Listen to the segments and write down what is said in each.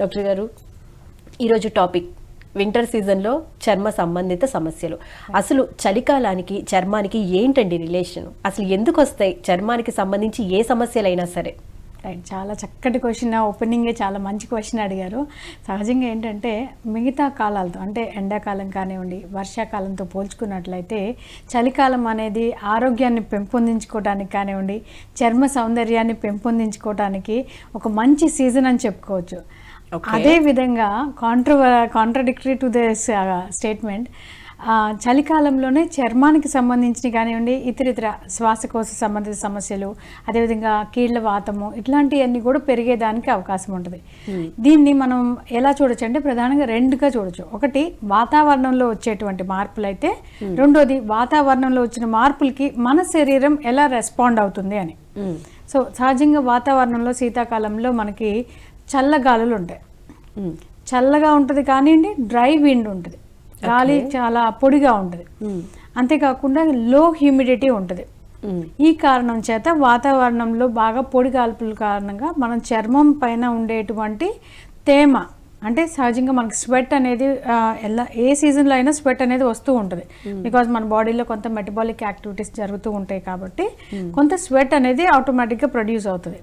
Doctor గారు ఈరోజు topic winter సీజన్లో చర్మ సంబంధిత సమస్యలు. అసలు చలికాలానికి చర్మానికి ఏంటండి రిలేషన్? అసలు ఎందుకు వస్తాయి చర్మానికి సంబంధించి ఏ సమస్యలైనా సరే. రైట్ చాలా చక్కటి క్వశ్చన్. ఓపెనింగే చాలా మంచి క్వశ్చన్ అడిగారు. సహజంగా ఏంటంటే మిగతా కాలాలతో అంటే ఎండాకాలం కానివ్వండి వర్షాకాలంతో పోల్చుకున్నట్లయితే చలికాలం అనేది ఆరోగ్యాన్ని పెంపొందించుకోవడానికి కానివ్వండి చర్మ సౌందర్యాన్ని పెంపొందించుకోవడానికి ఒక మంచి సీజన్ అని చెప్పుకోవచ్చు. అదే విధంగా కాంట్రవ కాంట్రడిక్టరీ టు దిస్ స్టేట్మెంట్ చలికాలంలోనే చర్మానికి సంబంధించి కానివ్వండి ఇతర ఇతర శ్వాసకోశ సంబంధిత సమస్యలు అదేవిధంగా కీళ్ళ వాతము ఇట్లాంటివన్నీ కూడా పెరిగేదానికి అవకాశం ఉంటుంది. దీన్ని మనం ఎలా చూడొచ్చు అంటే ప్రధానంగా రెండుగా చూడొచ్చు. ఒకటి వాతావరణంలో వచ్చేటువంటి మార్పులు అయితే రెండోది వాతావరణంలో వచ్చిన మార్పులకి మన శరీరం ఎలా రెస్పాండ్ అవుతుంది అని. మ్మ్. సో సహజంగా వాతావరణంలో శీతాకాలంలో మనకి చల్లగాలులు ఉంటాయి. చల్లగా ఉంటుంది కానివ్వండి డ్రై విండ్ ఉంటుంది. గాలి చాలా పొడిగా ఉంటుంది. అంతేకాకుండా లో హ్యూమిడిటీ ఉంటుంది. ఈ కారణం చేత వాతావరణంలో బాగా పొడి గాల్పుల కారణంగా మనం చర్మం పైన ఉండేటువంటి తేమ అంటే సహజంగా మనకి స్వెట్ అనేది ఎలా ఏ సీజన్లో అయినా స్వెట్ అనేది వస్తూ ఉంటుంది. బికాజ్ మన బాడీలో కొంత మెటబాలిక్ యాక్టివిటీస్ జరుగుతూ ఉంటాయి కాబట్టి కొంత స్వెట్ అనేది ఆటోమేటిక్గా ప్రొడ్యూస్ అవుతుంది.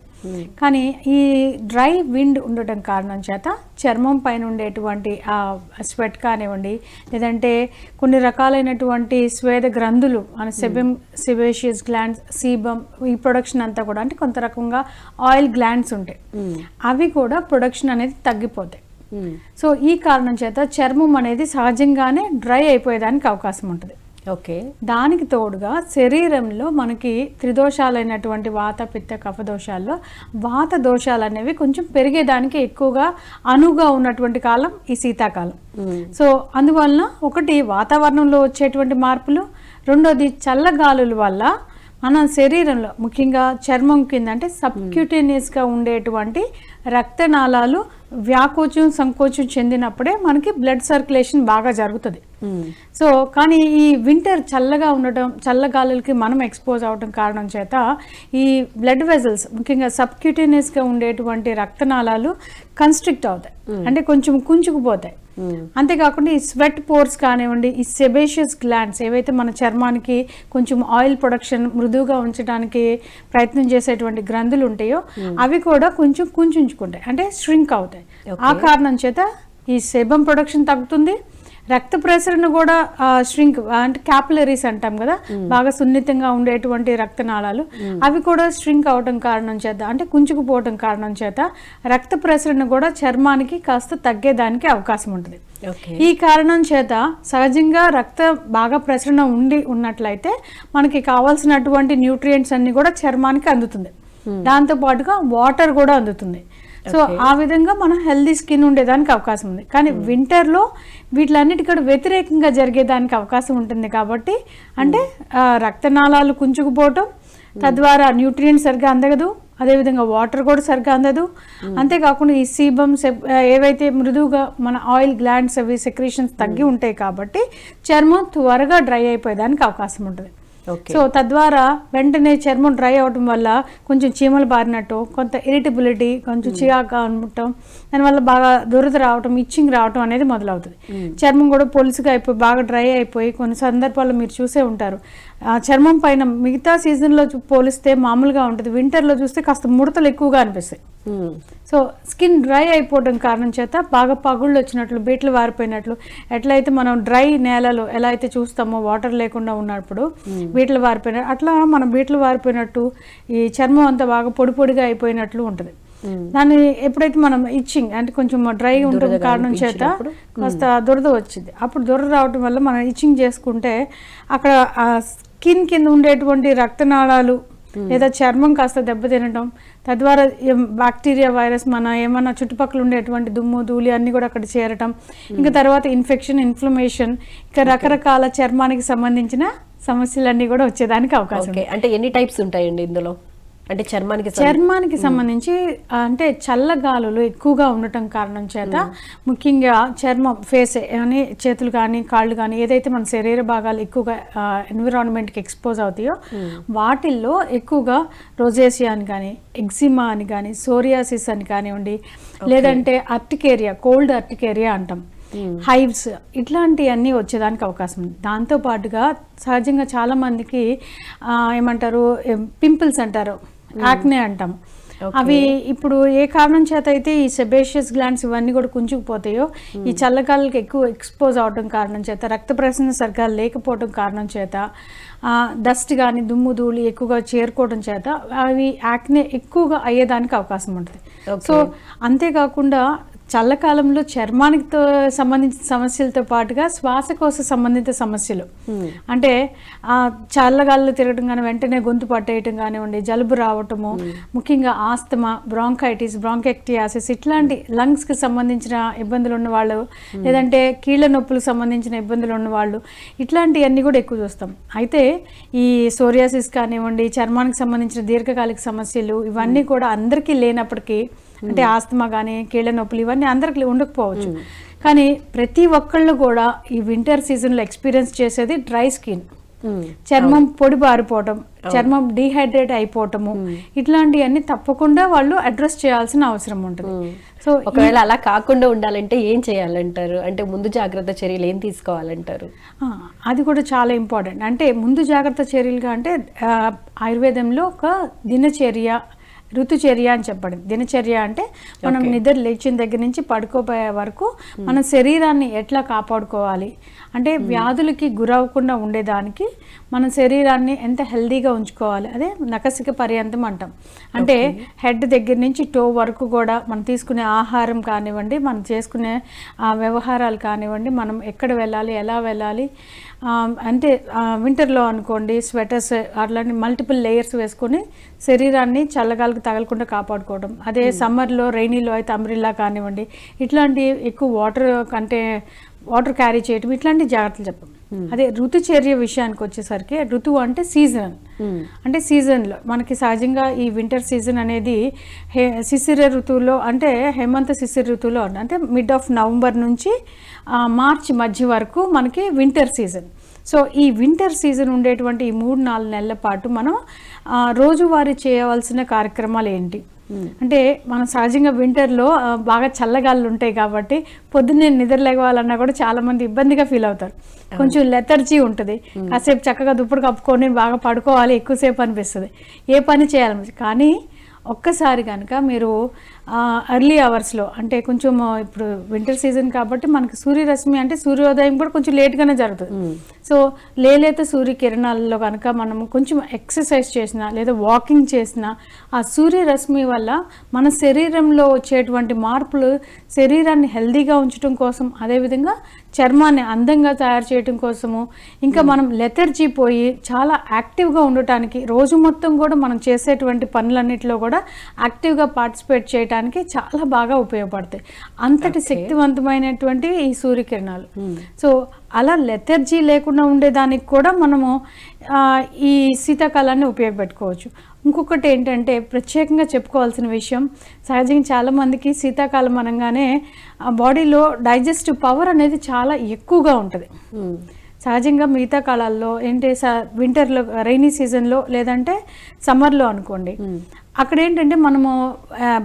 కానీ ఈ డ్రై విండ్ ఉండటం కారణం చేత చర్మం పైన ఉండేటువంటి ఆ స్వెట్ కానివ్వండి లేదంటే కొన్ని రకాలైనటువంటి స్వేద గ్రంథులు మన సెబెమ్ సిబేషియస్ గ్లాండ్స్ సీబమ్ ఈ ప్రొడక్షన్ అంతా కూడా అంటే కొంత రకంగా ఆయిల్ గ్లాండ్స్ ఉంటాయి అవి కూడా ప్రొడక్షన్ అనేది తగ్గిపోతాయి. మ్మ్. సో ఈ కారణం చేత చర్మం అనేది సహజంగానే డ్రై అయిపోయేదానికి అవకాశం ఉంటుంది. ఓకే దానికి తోడుగా శరీరంలో మనకి త్రిదోషాలైనటువంటి వాత పిత్త కఫ దోషాల్లో వాత దోషాలు అనేవి కొంచెం పెరిగేదానికి ఎక్కువగా అనువుగా ఉన్నటువంటి కాలం ఈ శీతాకాలం. సో అందువలన ఒకటి వాతావరణంలో వచ్చేటువంటి మార్పులు రెండోది చల్లగాలుల వల్ల మన శరీరంలో ముఖ్యంగా చర్మం కింద అంటే సబ్క్యూటేనియస్గా ఉండేటువంటి రక్తనాళాలు వ్యాకోచం సంకోచం చెందినప్పుడే మనకి బ్లడ్ సర్క్యులేషన్ బాగా జరుగుతుంది. సో కానీ ఈ వింటర్ చల్లగా ఉండటం చల్లగాలులకి మనం ఎక్స్పోజ్ అవటం కారణం చేత ఈ బ్లడ్ వెజల్స్ ముఖ్యంగా సబ్క్యూటేనియస్గా ఉండేటువంటి రక్తనాళాలు కన్స్ట్రిక్ట్ అవుతాయి అంటే కొంచెం కుంచుకుపోతాయి. అంతేకాకుండా ఈ స్వెట్ పోర్స్ కానివ్వండి ఈ సెబేషియస్ గ్లాండ్స్ ఏవైతే మన చర్మానికి కొంచెం ఆయిల్ ప్రొడక్షన్ మృదువుగా ఉంచడానికి ప్రయత్నం చేసేటువంటి గ్రంథులు ఉంటాయో అవి కూడా కొంచెం కుంచుంచుకుంటాయి. అంటే ష్రింక్ అవుతాయి. ఆ కారణం చేత ఈ సెబం ప్రొడక్షన్ తగ్గుతుంది. రక్త ప్రసరణ కూడా ష్రింక్ అంటే క్యాపిలరీస్ అంటాం కదా బాగా సున్నితంగా ఉండేటువంటి రక్తనాళాలు. అవి కూడా ష్రింక్ అవటం కారణం చేత అంటే కుంచుకుపోవటం కారణం చేత రక్త ప్రసరణ కూడా చర్మానికి కాస్త తగ్గేదానికి అవకాశం ఉంటుంది. ఈ కారణం చేత సహజంగా రక్త బాగా ప్రసరణ ఉండి ఉన్నట్లయితే మనకి కావాల్సినటువంటి న్యూట్రియంట్స్ అన్ని కూడా చర్మానికి అందుతుంది. దాంతో పాటుగా వాటర్ కూడా అందుతుంది. సో ఆ విధంగా మనం హెల్దీ స్కిన్ ఉండేదానికి అవకాశం ఉంది. కానీ వింటర్లో వీటిలన్నిటి కూడా వ్యతిరేకంగా జరిగేదానికి అవకాశం ఉంటుంది కాబట్టి అంటే రక్తనాళాలు కుంచుకుపోవటం తద్వారా న్యూట్రియంట్స్ సరిగ్గా అందగదు అదేవిధంగా వాటర్ కూడా సరిగ్గా అందదు. అంతేకాకుండా ఈ సెబ్- ఏవైతే మృదువుగా మన ఆయిల్ గ్లాండ్స్ అవి సెక్రీషన్స్ తగ్గి ఉంటాయి కాబట్టి చర్మం త్వరగా డ్రై అయిపోయేదానికి అవకాశం ఉంటుంది. సో తద్వారా వెంటనే చర్మం డ్రై అవడం వల్ల కొంచెం చీమలు బారినట్టు కొంత ఇరిటబిలిటీ కొంచెం చిరాగ్గా ఉండటం దానివల్ల బాగా దురద రావటం ఇచ్చింగ్ రావటం అనేది మొదలవుతుంది. చర్మం కూడా పొలుసుగా అయిపోయి బాగా డ్రై అయిపోయి కొన్ని సందర్భాల్లో మీరు చూసే ఉంటారు. చర్మం పైన మిగతా సీజన్లో పోలిస్తే మామూలుగా ఉంటుంది. వింటర్లో చూస్తే కాస్త ముడతలు ఎక్కువగా అనిపిస్తాయి. సో స్కిన్ డ్రై అయిపోవడం కారణం చేత బాగా పగుళ్ళు వచ్చినట్లు బీట్లు వారిపోయినట్లు ఎట్లయితే మనం డ్రై నేలలో ఎలా అయితే చూస్తామో వాటర్ లేకుండా ఉన్నప్పుడు బీట్లు వారిపోయిన అట్లా మనం బీట్లు వారిపోయినట్టు ఈ చర్మం అంతా బాగా పొడి పొడిగా అయిపోయినట్లు ఉంటుంది. దాన్ని ఎప్పుడైతే మనం ఇచ్చింగ్ అంటే కొంచెం డ్రై ఉండడం కారణం చేత అనిపించినప్పుడు, కాస్త దురద వచ్చింది. అప్పుడు దురద రావడం వల్ల మనం ఇచ్చింగ్ చేసుకుంటే అక్కడ స్కిన్ కింద ఉండేటువంటి రక్తనాళాలు లేదా చర్మం కాస్త దెబ్బతినడం తద్వారా బ్యాక్టీరియా వైరస్ మన ఏమన్నా చుట్టుపక్కల ఉండేటువంటి దుమ్ము ధూళి అన్ని కూడా అక్కడ చేరటం. ఇంకా తర్వాత ఇన్ఫెక్షన్ ఇన్ఫ్లమేషన్ ఇంకా రకరకాల చర్మానికి సంబంధించిన సమస్యలన్నీ కూడా వచ్చేదానికి అవకాశం అంటే ఎన్ని టైప్స్ ఉంటాయండి ఇందులో? అంటే చర్మానికి చర్మానికి సంబంధించి అంటే చల్లగాలులు ఎక్కువగా ఉండటం కారణం చేత ముఖ్యంగా చర్మం ఫేస్ అని చేతులు కానీ కాళ్ళు కానీ ఏదైతే మన శరీర భాగాలు ఎక్కువగా ఎన్విరాన్మెంట్కి ఎక్స్పోజ్ అవుతాయో వాటిల్లో ఎక్కువగా రోజేసియా అని కానీ ఎగ్జిమా అని కానీ సోరియాసిస్ అని కానివ్వండి లేదంటే అర్టికేరియా కోల్డ్ అర్టికేరియా అంటాం. హైవ్స్ ఇట్లాంటివన్నీ వచ్చేదానికి అవకాశం ఉంది. దాంతో పాటుగా సహజంగా చాలా మందికి ఏమంటారు పింపుల్స్ అంటారు. యాక్నే అంటాం. అవి ఇప్పుడు ఏ కారణం చేత అయితే ఈ సెబేషియస్ గ్లాండ్స్ ఇవన్నీ కూడా కుంచుకుపోతాయో ఈ చల్లగాలికి ఎక్కువ ఎక్స్పోజ్ అవడం కారణం చేత రక్త ప్రసరణ సరిగ్గా లేకపోవడం కారణం చేత డస్ట్ కానీ దుమ్ము ధూళి ఎక్కువగా చేరుకోవడం చేత అవి యాక్నే ఎక్కువగా అయ్యేదానికి అవకాశం ఉంటుంది. సో అంతేకాకుండా చల్లకాలంలో చర్మానికి సంబంధించిన సమస్యలతో పాటుగా శ్వాసకోశ సంబంధిత సమస్యలు. అంటే ఆ చల్లగాల్లో తిరగడం కానీ వెంటనే గొంతు పట్టేయటం కానివ్వండి జలుబు రావటము ముఖ్యంగా ఆస్తమా బ్రాంకైటిస్ బ్రాంకెక్టియాసిస్ ఇట్లాంటి లంగ్స్కి సంబంధించిన ఇబ్బందులు ఉన్న వాళ్ళు లేదంటే కీళ్ళ నొప్పులకు సంబంధించిన ఇబ్బందులు ఉన్న వాళ్ళు ఇట్లాంటివన్నీ కూడా ఎక్కువ చూస్తాం. అయితే ఈ సోరియాసిస్ కానివ్వండి చర్మానికి సంబంధించిన దీర్ఘకాలిక సమస్యలు ఇవన్నీ కూడా అందరికీ లేనప్పటికీ అంటే ఆస్తమా కానీ కీళ్ళ నొప్పులు ఇవన్నీ అందరికి ఉండకపోవచ్చు. కానీ ప్రతి ఒక్కళ్ళు కూడా ఈ వింటర్ సీజన్లో ఎక్స్పీరియన్స్ చేసేది డ్రై స్కిన్ మ్మ్. చర్మం పొడి బారిపోవటం చర్మం డీహైడ్రేట్ అయిపోవటము ఇట్లాంటివన్నీ తప్పకుండా వాళ్ళు అడ్రస్ చేయాల్సిన అవసరం ఉంటుంది. సో ఒకవేళ అలా కాకుండా ఉండాలంటే ఏం చేయాలంటారు? అంటే ముందు జాగ్రత్త చర్యలు ఏం తీసుకోవాలంటారు? అది కూడా చాలా ఇంపార్టెంట్ అంటే ముందు జాగ్రత్త చర్యలుగా అంటే ఆయుర్వేదంలో ఒక దినచర్య ఋతుచర్య అని చెప్పండి. దినచర్య అంటే మనం నిద్ర లేచిన దగ్గర నుంచి పడుకోపోయే వరకు మన శరీరాన్ని ఎట్లా కాపాడుకోవాలి? అంటే వ్యాధులకి గురవ్వకుండా ఉండేదానికి మన శరీరాన్ని ఎంత హెల్దీగా ఉంచుకోవాలి. అదే నకసిక పర్యంతం అంటాం. అంటే హెడ్ దగ్గర నుంచి టో వరకు కూడా మనం తీసుకునే ఆహారం కానివ్వండి మనం చేసుకునే వ్యవహారాలు కానివ్వండి మనం ఎక్కడ వెళ్ళాలి ఎలా వెళ్ళాలి అంటే వింటర్లో అనుకోండి స్వెటర్స్ అట్లాంటి మల్టిపుల్ లేయర్స్ వేసుకొని శరీరాన్ని చల్లగాలికి తగలకుండా కాపాడుకోవడం. అదే సమ్మర్లో రైనీలో అయితే అంబ్రిల్లా కానివ్వండి ఇట్లాంటి ఎక్కువ వాటర్ కంటే వాటర్ క్యారీ చేయటం ఇట్లాంటి జాగ్రత్తలు చెప్పం అదే ఋతుచర్య విషయానికి వచ్చేసరికి ఋతువు అంటే సీజన్ అంటే సీజన్లో మనకి సహజంగా ఈ వింటర్ సీజన్ అనేది హే శిశిర ఋతువులో అంటే హేమంత శిశిర ఋతువులో. అంటే మిడ్ ఆఫ్ నవంబర్ నుంచి మార్చి మధ్య వరకు మనకి వింటర్ సీజన్. సో ఈ వింటర్ సీజన్ ఉండేటువంటి ఈ మూడు నాలుగు నెలల పాటు మనం రోజువారీ చేయవలసిన కార్యక్రమాలు ఏంటి? అంటే మనం సహజంగా వింటర్లో బాగా చల్లగాళ్ళు ఉంటాయి కాబట్టి పొద్దున్నే నిద్ర లేవాలన్నా కూడా చాలా మంది ఇబ్బందిగా ఫీల్ అవుతారు. కొంచెం లెథర్జీ ఉంటుంది. కాసేపు చక్కగా దుప్పుడు కప్పుకొని బాగా పడుకోవాలి ఎక్కువసేపు అనిపిస్తుంది. ఏ పని చేయాలి కానీ ఒక్కసారి కనుక మీరు ఎర్లీ అవర్స్లో అంటే కొంచెం ఇప్పుడు వింటర్ సీజన్ కాబట్టి మనకి సూర్యరశ్మి అంటే సూర్యోదయం కూడా కొంచెం లేట్గానే జరుగుతుంది. సో లేలేత సూర్యకిరణాలలో కనుక మనం కొంచెం ఎక్సర్సైజ్ చేసినా లేదా వాకింగ్ చేసినా ఆ సూర్యరశ్మి వల్ల మన శరీరంలో వచ్చేటువంటి మార్పులు శరీరాన్ని హెల్దీగా ఉంచడం కోసం అదేవిధంగా చర్మాన్ని అందంగా తయారు చేయడం కోసము. ఇంకా మనం లెథర్జీ పోయి చాలా యాక్టివ్గా ఉండటానికి రోజు మొత్తం కూడా మనం చేసేటువంటి పనులన్నిటిలో కూడా యాక్టివ్గా పార్టిసిపేట్ చేయడానికి చాలా బాగా ఉపయోగపడతాయి. అంతటి శక్తివంతమైనటువంటి ఈ సూర్యకిరణాలు. సో అలా లెథర్జీ లేకుండా ఉండేదానికి కూడా మనము ఈ శీతాకాలాన్ని ఉపయోగపెట్టుకోవచ్చు. ఇంకొకటి ఏంటంటే ప్రత్యేకంగా చెప్పుకోవాల్సిన విషయం సహజంగా చాలామందికి శీతాకాలం అనగానే బాడీలో డైజెస్టివ్ పవర్ అనేది చాలా ఎక్కువగా ఉంటుంది. సహజంగా మిగతా కాలాల్లో ఏంటి వింటర్లో రైనీ సీజన్లో లేదంటే సమ్మర్లో అనుకోండి. అక్కడ ఏంటంటే మనము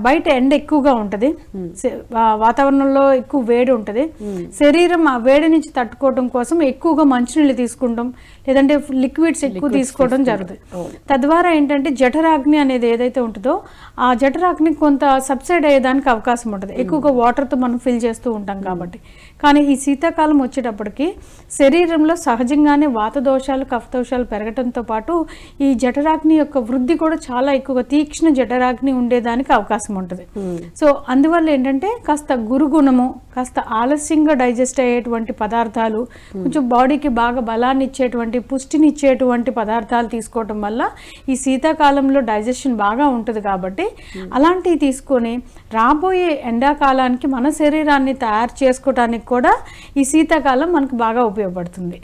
బయట ఎండ ఎక్కువగా ఉంటుంది. వాతావరణంలో ఎక్కువ వేడి ఉంటుంది. శరీరం ఆ వేడి నుంచి తట్టుకోవడం కోసం ఎక్కువగా మంచినీళ్ళు తీసుకుంటాం లేదంటే లిక్విడ్స్ ఎక్కువ తీసుకోవడం జరుగుతుంది. తద్వారా ఏంటంటే జఠరాగ్ని అనేది ఏదైతే ఉంటుందో ఆ జఠరాగ్ని కొంత సబ్సైడ్ అయ్యేదానికి అవకాశం ఉంటుంది. ఎక్కువగా వాటర్తో మనం ఫిల్ చేస్తూ ఉంటాం కాబట్టి. కానీ ఈ శీతాకాలం వచ్చేటప్పటికి శరీరంలో సహజంగానే వాత దోషాలు కఫ దోషాలు పెరగటంతో పాటు ఈ జఠరాగ్ని యొక్క వృద్ధి కూడా చాలా ఎక్కువగా తీక్షణ జఠరాగ్ని ఉండేదానికి అవకాశం ఉంటుంది. సో అందువల్ల ఏంటంటే కాస్త గురుగుణము కాస్త ఆలస్యంగా డైజెస్ట్ అయ్యేటువంటి పదార్థాలు కొంచెం బాడీకి బాగా బలాన్ని ఇచ్చేటువంటి పుష్టిని ఇచ్చేటువంటి పదార్థాలు తీసుకోవటం వల్ల ఈ శీతాకాలంలో డైజెషన్ బాగా ఉంటుంది కాబట్టి అలాంటివి తీసుకొని రాబోయే ఎండాకాలానికి మన శరీరాన్ని తయారు చేసుకోవడానికి కూడా ఈ శీతాకాలం మనకు బాగా ఉపయోగపడుతుంది.